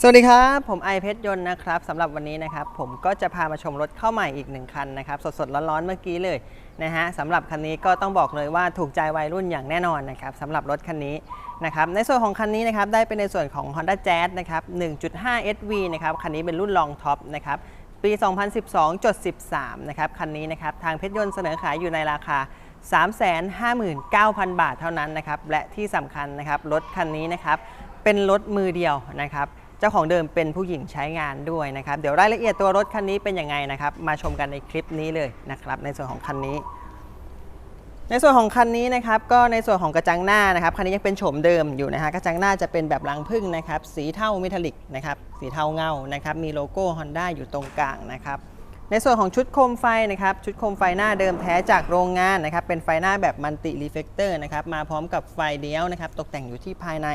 สวัสดีครับ ผมไอเพชรยนต์นะครับสำหรับวันนี้นะครับ ผมก็จะพามาชมรถเข้าใหม่อีกหนึ่งคันนะครับ สดๆ ร้อนๆ เมื่อกี้เลยนะฮะสำหรับคันนี้ก็ต้องบอกเลยว่าถูกใจวัยรุ่นอย่างแน่นอนนะครับสำหรับรถคันนี้นะครับในส่วนของคันนี้นะครับได้เป็นในส่วนของ Honda Jazz นะครับ 1.5 SV นะครับคันนี้เป็นรุ่นรองท็อปนะครับปี 2012.13นะครับคันนี้นะครับทางเพชรยนต์เสนอขายอยู่ในราคา 359,000 บาทเท่านั้นนะครับและที่สำคัญนะครับรถคันนี้นะครับเป็นรถมือเดียวนะครับ จ้าของเดิมเป็นผู้หญิงใช้งานด้วยนะครับ เดี๋ยวรายละเอียดตัวรถคันนี้เป็นยังไงนะครับ มาชมกันในคลิปนี้เลยนะครับ ในส่วนของคันนี้ ในส่วนของคันนี้นะครับ ก็ในส่วนของกระจังหน้านะครับคันนี้ยังเป็นโฉมเดิมอยู่นะฮะกระจังหน้าจะเป็นแบบรังผึ้งนะครับ สีเทาเมทัลลิกนะครับสีเทาเงานะครับ มีโลโก้ Honda อยู่ตรงกลางนะครับในส่วนของชุดโคมไฟนะครับชุดโคมไฟหน้าเดิมแท้จากโรงงานนะครับเป็นไฟหน้าแบบมัลติรีเฟกเตอร์นะครับมาพร้อมกับไฟเดียวนะครับตกแต่งอยู่ที่ภายใน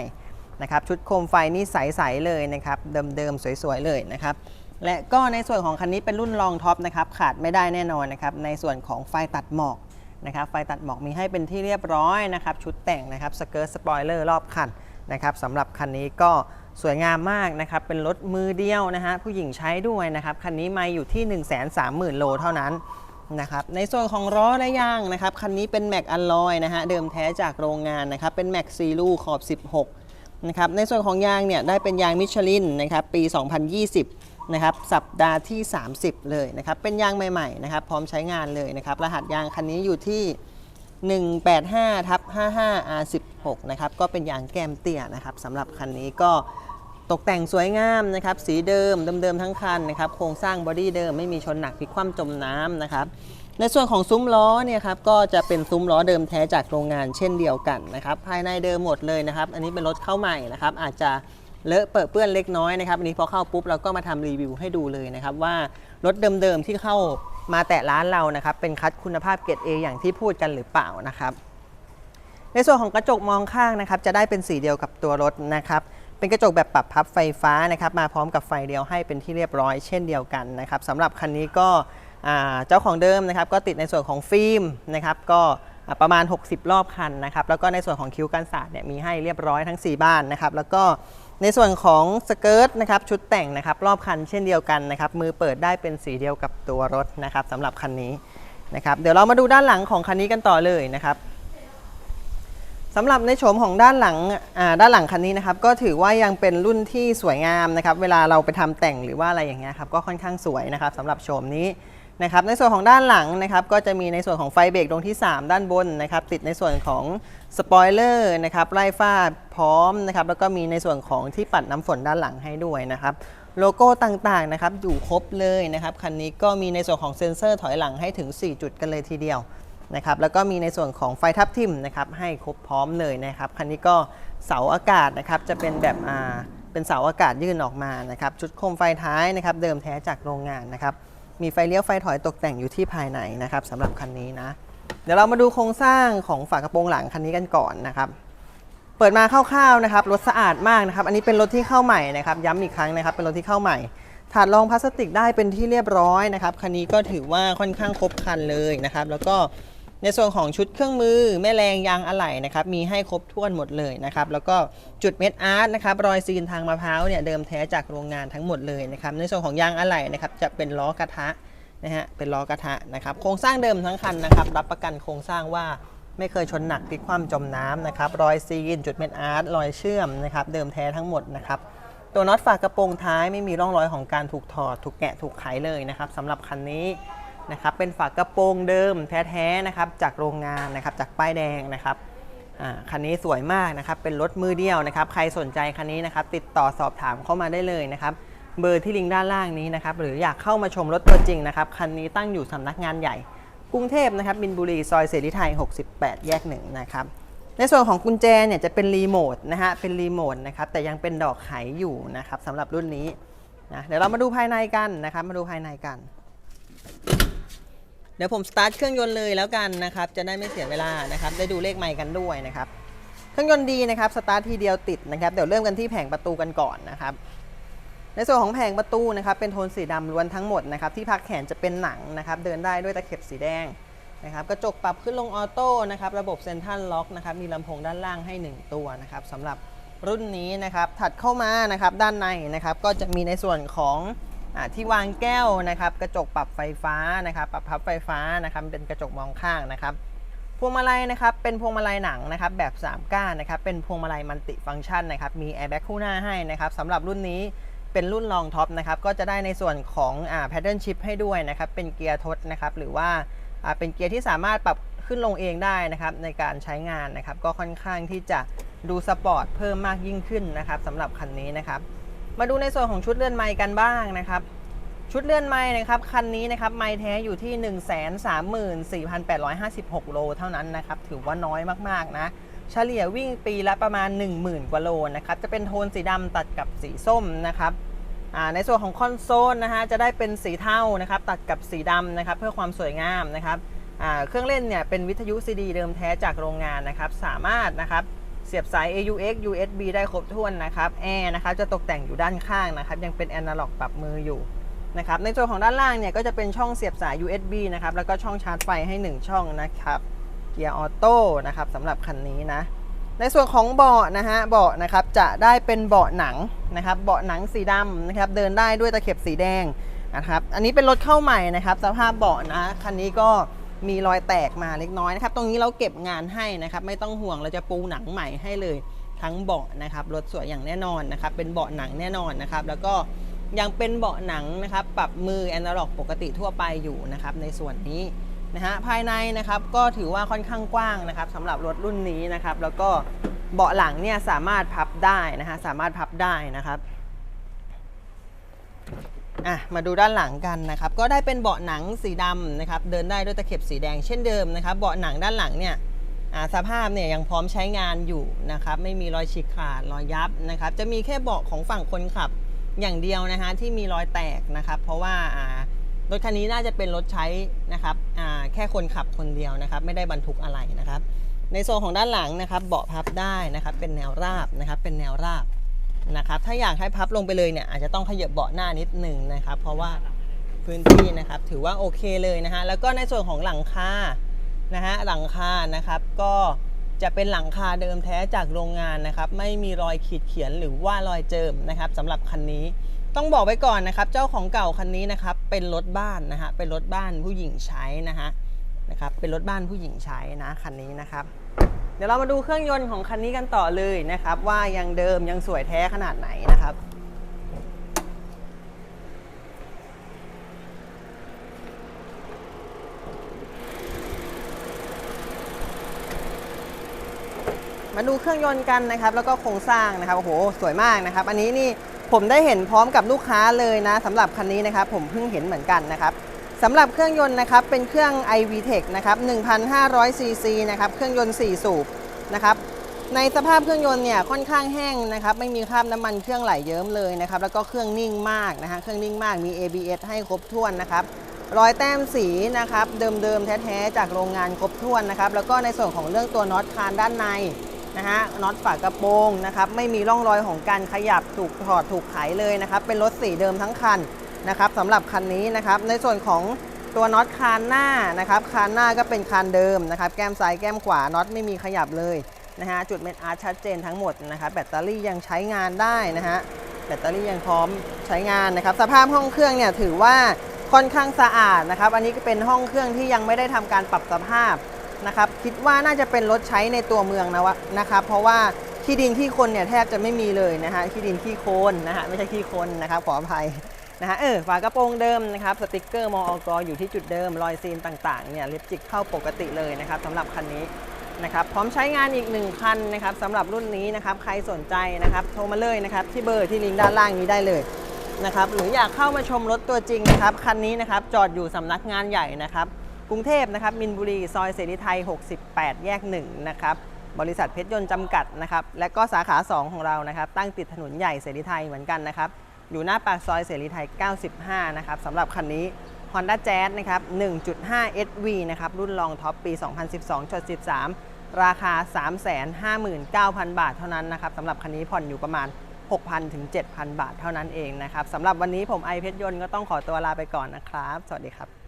นะครับชุดโคมไฟนี่ใสๆเลยนะครับเดิมๆสวยๆเลยนะครับและก็ในส่วนของคันนี้เป็นรุ่นรองท็อปนะครับขาดไม่ได้แน่นอนนะครับในส่วนของไฟตัดหมอกนะครับไฟตัดหมอกมีให้เป็นที่เรียบร้อยนะครับชุดแต่งนะครับสเกิร์ตสปอยเลอร์รอบคันนะครับสำหรับคันนี้ก็สวยงามมากนะครับเป็นรถมือเดียวนะฮะผู้หญิงใช้ด้วยนะครับคันนี้มาอยู่ที่ 1 3 0 0 0 0 โลเท่านั้นนะครับในส่วนของล้อและยางนะครับคันนี้เป็นแม็กอลลอยนะฮะเดิมแท้จากโรงงานนะครับเป็นแม็กซีลูขอบ 16 นะครับในส่วนของยางเนี่ยได้เป็นยางมิชลินนะครับปี 2020นะครับสัปดาห์ที่ 30 เลยนะครับเป็นยางใหม่ๆนะครับพร้อมใช้งานเลยนะครับรหัสยางคันนี้อยู่ที่ 185ทับ55 R16 นะครับก็เป็นยางแก้มเตี้ยนะครับสำหรับคันนี้ก็ ตกแต่งสวยงามนะครับ สีเดิมเดิมๆทั้งคันนะครับ โครงสร้างบอดี้เดิมไม่มีชนหนักพลิกคว่ำจมน้ำนะครับ ในส่วนของซุ้มล้อเนี่ยครับก็จะเป็นซุ้มล้อเดิมแท้จากโรงงานเช่นเดียวกันนะครับ ภายในเดิมหมดเลยนะครับ อันนี้เป็นรถเข้าใหม่นะครับ อาจจะเลอะเปื้อนเปื้อนเล็กน้อยนะครับอันนี้พอเข้าปุ๊บเราก็มาทำรีวิวให้ดูเลยนะครับว่ารถเดิมๆที่เข้ามาแตะร้านเรานะครับ เป็นคัดคุณภาพเกรด A อย่างที่พูดกันหรือเปล่านะครับ ในส่วนของกระจกมองข้างนะครับ จะได้เป็นสีเดียวกับตัวรถนะครับ เป็นกระจกแบบปรับพับไฟฟ้านะครับมาพร้อมกับไฟเดียวให้เป็นที่เรียบร้อยเช่นเดียวกันนะครับสำหรับคันนี้ก็เจ้าของเดิมนะครับก็ติดในส่วนของฟิล์มนะครับก็ประมาณ 60 รอบคันนะครับแล้วก็ในส่วนของคิ้วกันศาสตร์เนี่ยมีให้เรียบร้อยทั้ง 4 บ้านนะครับแล้วก็ในส่วนของสเกิร์ตนะครับชุดแต่งนะครับรอบคันเช่นเดียวกันนะครับมือเปิดได้เป็นสีเดียวกับตัวรถนะครับสำหรับคันนี้นะครับเดี๋ยวเรามาดูด้านหลังของคันนี้กันต่อเลยนะครับ สำหรับในโฉมของด้านหลังด้านหลังคันนี้นะครับ ก็ถือว่ายังเป็นรุ่นที่สวยงามนะครับ เวลาเราไปทำแต่งหรือว่าอะไรอย่างเงี้ยครับ ก็ค่อนข้างสวยนะครับสำหรับโฉมนี้นะครับ ในส่วนของด้านหลังนะครับ ก็จะมีในส่วนของไฟเบรกดวงที่ 3 ด้านบนนะครับ ติดในส่วนของสปอยเลอร์นะครับ ไล่ฟ้าพร้อมนะครับ แล้วก็มีในส่วนของที่ปัดน้ำฝนด้านหลังให้ด้วยนะครับ โลโก้ต่างๆนะครับอยู่ครบเลยนะครับ คันนี้ก็มีในส่วนของเซ็นเซอร์ถอยหลังให้ถึง 4 จุดกันเลยทีเดียว นะครับแล้วก็มีในส่วนของไฟทับทิมนะครับให้ครบพร้อมเลยนะครับคันนี้ก็เสาอากาศนะครับจะเป็นแบบอ่าเป็นเสาอากาศยื่นออกมานะครับชุดโคมไฟท้ายนะครับเดิมแท้จากโรงงานนะครับมีไฟเลี้ยวไฟถอยตกแต่งอยู่ที่ภายในนะครับสำหรับคันนี้นะเดี๋ยวเรามาดูโครงสร้างของฝากระโปรงหลังคันนี้กันก่อนนะครับเปิดมาคร่าวๆนะครับรถสะอาดมากนะครับอันนี้เป็นรถที่เข้าใหม่นะครับย้ำอีกครั้งนะครับเป็นรถที่เข้าใหม่ถาดรองพลาสติกได้เป็นที่เรียบร้อยนะครับคันนี้ก็ถือว่าค่อนข้างครบคันเลยนะครับ แล้วก็ ในส่วนของชุดเครื่องมือแม่แรงยางอะไหล่นะครับมีให้ครบถ้วนหมดเลยนะครับแล้วก็จุดเม็ดอาร์ตนะครับรอยซีนทางมะพร้าวเนี่ยเดิมแท้จากโรงงานทั้งหมดเลยนะครับในส่วนของยางอะไหล่นะครับจะเป็นล้อกระทะนะฮะเป็นล้อกระทะนะครับโครงสร้างเดิมทั้งคันนะครับรับประกันโครงสร้างว่าไม่เคยชนหนักพลิกคว่ำจมน้ำนะครับรอยซีน จุดเม็ดอาร์ตรอยเชื่อมนะครับเดิมแท้ทั้งหมดนะครับตัวน็อตฝากระโปรงท้ายไม่มีร่องรอยของการถูกถอด ถูกแกะถูกไขเลยนะครับสำหรับคันนี้ นะครับเป็นฝากระโปรงเดิมแท้ๆนะครับจากโรงงานนะครับจากป้ายแดงนะครับคันนี้สวยมากนะครับเป็นรถมือเดียวนะครับ ใครสนใจคันนี้นะครับติดต่อสอบถามเข้ามาได้เลยนะครับเบอร์ที่ลิงก์ด้านล่างนี้นะครับหรืออยากเข้ามาชมรถตัวจริงนะครับคันนี้ตั้งอยู่สำนักงานใหญ่กรุงเทพนะครับบินบุรีซอยเสรีไทย 68 แยกหนึ่งนะครับในส่วนของกุญแจเนี่ยจะเป็นรีโมทนะฮะเป็นรีโมทนะครับแต่ยังเป็นดอกไขอยู่นะครับสำหรับรุ่นนี้นะเดี๋ยวเรามาดูภายในกันนะครับมาดูภายในกัน เดี๋ยวผมสตาร์ทเครื่องยนต์เลยแล้วกันนะครับ จะได้ไม่เสียเวลานะครับ ได้ดูเลขไมค์กันด้วยนะครับ เครื่องยนต์ดีนะครับ สตาร์ททีเดียวติดนะครับ เดี๋ยวเริ่มกันที่แผงประตูกันก่อนนะครับในส่วนของแผงประตูนะครับเป็นโทนสีดำล้วนทั้งหมดนะครับที่พักแขนจะเป็นหนังนะครับเดินได้ด้วยตะเข็บสีแดงนะครับกระจกปรับขึ้นลงออโต้นะครับระบบเซนทรัลล็อกนะครับมีลำโพงด้านล่างให้ 1 ตัวนะครับสำหรับรุ่นนี้นะครับถัดเข้ามานะครับด้านในนะครับก็จะมีในส่วนของ ที่วางแก้วนะครับกระจกปรับไฟฟ้านะครับปรับพับไฟฟ้านะครับเป็นกระจกมองข้างนะครับพวงมาลัยนะครับเป็นพวงมาลัยหนังนะครับแบบ 3 ก้านนะครับเป็นพวงมาลัยมัลติฟังก์ชันนะครับมีแอร์แบ็กคู่หน้าให้นะครับสำหรับรุ่นนี้เป็นรุ่นรองท็อปนะครับก็จะได้ในส่วนของอ่าแพดเดิลชิพให้ด้วยนะครับเป็นเกียร์ทดนะครับหรือว่าอ่าเป็นเกียร์ที่สามารถปรับขึ้นลงเองได้นะครับในการใช้งานนะครับก็ค่อนข้างที่จะดูสปอร์ตเพิ่มมากยิ่งขึ้นนะครับสำหรับคันนี้นะครับ มาดูในส่วนของชุดเลื่อนไมค์กันบ้างนะครับ ชุดเลื่อนไม้นะครับคันนี้นะครับไม้แท้อยู่ที่ 134,856 โลเท่านั้นนะครับ ถือว่าน้อยมากๆนะ เฉลี่ยวิ่งปีละประมาณ 10,000 กว่าโลนะครับ จะเป็นโทนสีดำตัดกับสีส้มนะครับในส่วนของคอนโซลนะฮะจะได้เป็นสีเทานะครับตัดกับสีดำนะครับเพื่อความสวยงามนะครับเครื่องเล่นเนี่ยเป็นวิทยุ CD เดิมแท้จากโรงงานนะครับสามารถนะครับ เสียบสาย AUX USB ได้ครบถ้วนนะครับแอร์นะครับจะตกแต่งอยู่ด้านข้างนะครับ ยังเป็นแอนาล็อกปรับมืออยู่นะครับ ในส่วนของด้านล่างเนี่ยก็จะเป็นช่องเสียบสาย USB นะครับ แล้วก็ช่องชาร์จไฟให้ 1 ช่องนะครับ เกียร์ออโต้นะครับสำหรับคันนี้นะ ในส่วนของเบาะนะฮะ เบาะนะครับจะได้เป็นเบาะหนังนะครับ เบาะหนังสีดำนะครับ เดินได้ด้วยตะเข็บสีแดงนะครับ อันนี้เป็นรถเข้าใหม่นะครับ สภาพเบาะนะ คันนี้ก็ มีรอยแตกมาเล็กน้อยนะครับ ตรงนี้เราเก็บงานให้นะครับ ไม่ต้องห่วงเราจะปูหนังใหม่ให้เลยทั้งเบาะนะครับรถสวยอย่างแน่นอนนะครับ เป็นเบาะหนังแน่นอนนะครับ แล้วก็ยังเป็นเบาะหนังนะครับ ปรับมือแอนาล็อกปกติทั่วไปอยู่นะครับ ในส่วนนี้นะฮะภายในนะครับก็ถือว่าค่อนข้างกว้างนะครับสำหรับรถรุ่นนี้นะครับ แล้วก็เบาะหลังเนี่ยสามารถพับได้นะฮะสามารถพับได้นะครับ อะมาดูด้านหลังกันนะครับก็ได้เป็นเบาะหนังสีดำนะครับเดินได้ด้วยตะเข็บสีแดงเช่นเดิมนะครับเบาะหนังด้านหลังเนี่ยสภาพเนี่ยยังพร้อมใช้งานอยู่นะครับไม่มีรอยฉีกขาดรอยยับนะครับจะมีแค่เบาะของฝั่งคนขับอย่างเดียวนะฮะที่มีรอยแตกนะครับ เพราะว่ารถคันนี้น่าจะเป็นรถใช้นะครับแค่คนขับคนเดียวนะครับไม่ได้บรรทุกอะไรนะครับ ในโซนของด้านหลังนะครับเบาะพับได้นะครับเป็นแนวราบนะครับเป็นแนวราบ นะครับถ้าอยากให้พับลงไปเลยเนี่ยอาจจะต้องขยับเบาะหน้านิดหนึ่งนะครับ เพราะว่าพื้นที่นะครับถือว่าโอเคเลยนะฮะแล้วก็ในส่วนของหลังคานะฮะหลังคานะครับ ก็จะเป็นหลังคาเดิมแท้จากโรงงานนะครับ ไม่มีรอยขีดเขียนหรือว่ารอยเจิมนะครับสำหรับคันนี้ต้องบอกไว้ก่อนนะครับ เจ้าของเก่าคันนี้นะครับ เป็นรถบ้านนะฮะเป็นรถบ้านผู้หญิงใช้นะฮะนะครับ เป็นรถบ้านผู้หญิงใช้นะคันนี้นะครับ ดี๋ยวเรามาดูเครื่องยนต์ของคันนี้กันต่อเลยนะครับ ว่ายังเดิมยังสวยแท้ขนาดไหนนะครับมาดูเครื่องยนต์กันนะครับ แล้วก็โครงสร้างนะครับโอ้โหสวยมากนะครับ อันนี้นี่ผมได้เห็นพร้อมกับลูกค้าเลยนะสำหรับคันนี้นะครับ ผมเพิ่งเห็นเหมือนกันนะครับ สำหรับเครื่องยนต์นะครับเป็นเครื่อง iVTEC นะครับ1,500 cc นะครับเครื่องยนต์ 4 สูบนะครับในสภาพเครื่องยนต์เนี่ยค่อนข้างแห้งนะครับไม่มีคราบน้ำมันเครื่องไหลเยิ้มเลยนะครับแล้วก็เครื่องนิ่งมากนะฮะเครื่องนิ่งมากมี ABS ให้ครบถ้วนนะครับรอยแต้มสีนะครับเดิมๆแท้ๆจากโรงงานครบถ้วนนะครับแล้วก็ในส่วนของเรื่องตัวน็อตคานด้านในนะฮะน็อตฝากระโปรงนะครับไม่มีร่องรอยของการขยับถูกถอดถูกไขเลยนะครับเป็นรถสีเดิมทั้งคัน นะครับสำหรับคันนี้นะครับ ในส่วนของตัวน็อตคานหน้านะครับคานหน้าก็เป็นคานเดิมนะครับ แก้มซ้ายแก้มขวาน็อตไม่มีขยับเลยนะฮะจุดเม็ดอาร์ตชัดเจนทั้งหมดนะครับแบตเตอรี่ยังใช้งานได้นะฮะแบตเตอรี่ยังพร้อมใช้งานนะครับ สภาพห้องเครื่องเนี่ยถือว่าค่อนข้างสะอาดนะครับ อันนี้ก็เป็นห้องเครื่องที่ยังไม่ได้ทำการปรับสภาพนะครับ คิดว่าน่าจะเป็นรถใช้ในตัวเมืองนะวะนะครับ เพราะว่าขี้ดินขี้คนเนี่ยแทบจะไม่มีเลยนะฮะขี้ดินขี้โคลนนะฮะไม่ใช่ขี้คนนะครับขออภัย นะฮะเออฝากระโปรงเดิมนะครับสติกเกอร์มออกอยู่ที่จุดเดิมรอยซีนต่างๆเนี่ยลิปจิกเข้าปกติเลยนะครับสำหรับคันนี้นะครับพร้อมใช้งานอีกหนึ่งคันนะครับสำหรับรุ่นนี้นะครับใครสนใจนะครับโทรมาเลยนะครับที่เบอร์ที่ลิงก์ด้านล่างนี้ได้เลยนะครับหรืออยากเข้ามาชมรถตัวจริงนะครับคันนี้นะครับจอดอยู่สำนักงานใหญ่นะครับกรุงเทพนะครับมินบุรีซอยเสรีไทย 68 แยก1นะครับบริษัทเพชรยนต์จำกัดนะครับและก็สาขา 2 ของเรานะครับตั้งติดถนนใหญ่เสรีไทยเหมือนกันนะครับ อยู่หน้าปากซอยเสรีไทย 95 นะครับสำหรับคันนี้ Honda Jazz นะครับ 1.5 SV นะครับ รุ่นรองท็อปปี 2012.13 ราคา 359,000 บาทเท่านั้นนะครับสำหรับคันนี้ผ่อนอยู่ประมาณ 6,000 ถึง 7,000 บาทเท่านั้นเองนะครับสำหรับวันนี้ผมไอเพชรยนต์ก็ต้องขอตัวลาไปก่อนนะครับ สวัสดีครับ